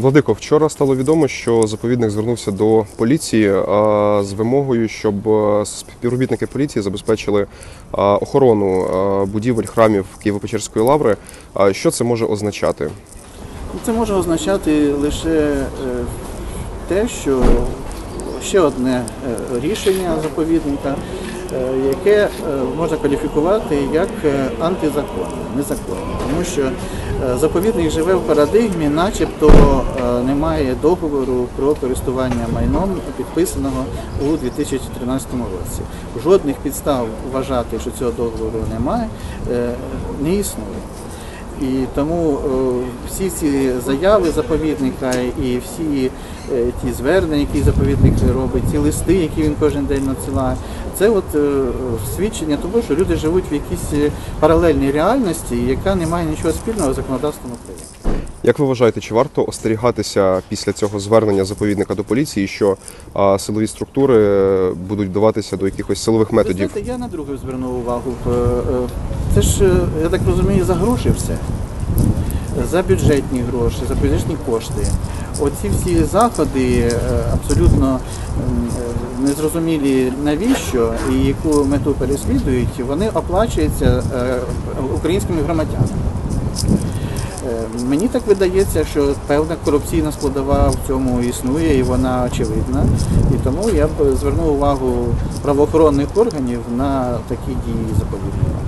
Владико, вчора стало відомо, що заповідник звернувся до поліції з вимогою, щоб співробітники поліції забезпечили охорону будівель храмів Києво-Печерської лаври. Що це може означати? Це може означати лише е, те, що ще одне е, рішення заповідника, е, яке е, можна кваліфікувати як е, антизаконне, незаконне. Тому що е, заповідник живе в парадигмі, начебто е, немає договору про користування майном, підписаного у 2013 році. Жодних підстав вважати, що цього договору немає, е, не існує. І тому е, всі ці заяви заповідника і всі е, ті звернення, які заповідник робить, ці листи, які він кожен день надсилає, це от е, свідчення того, що люди живуть в якійсь паралельній реальності, яка не має нічого спільного з законодавством України. Як ви вважаєте, чи варто остерігатися після цього звернення заповідника до поліції, що а, силові структури будуть вдаватися до якихось силових Ви методів? знаєте, я на друге звернув увагу. Е, Це ж, е, я так розумію, за гроші все. За бюджетні гроші, за бюджетні кошти. Оці всі заходи е, абсолютно е, незрозумілі навіщо і яку мету переслідують, вони оплачуються українськими громадянами. Мені так видається, що певна корупційна складова в цьому існує і вона очевидна. І тому я б звернув увагу правоохоронних органів на такі дії заповідника.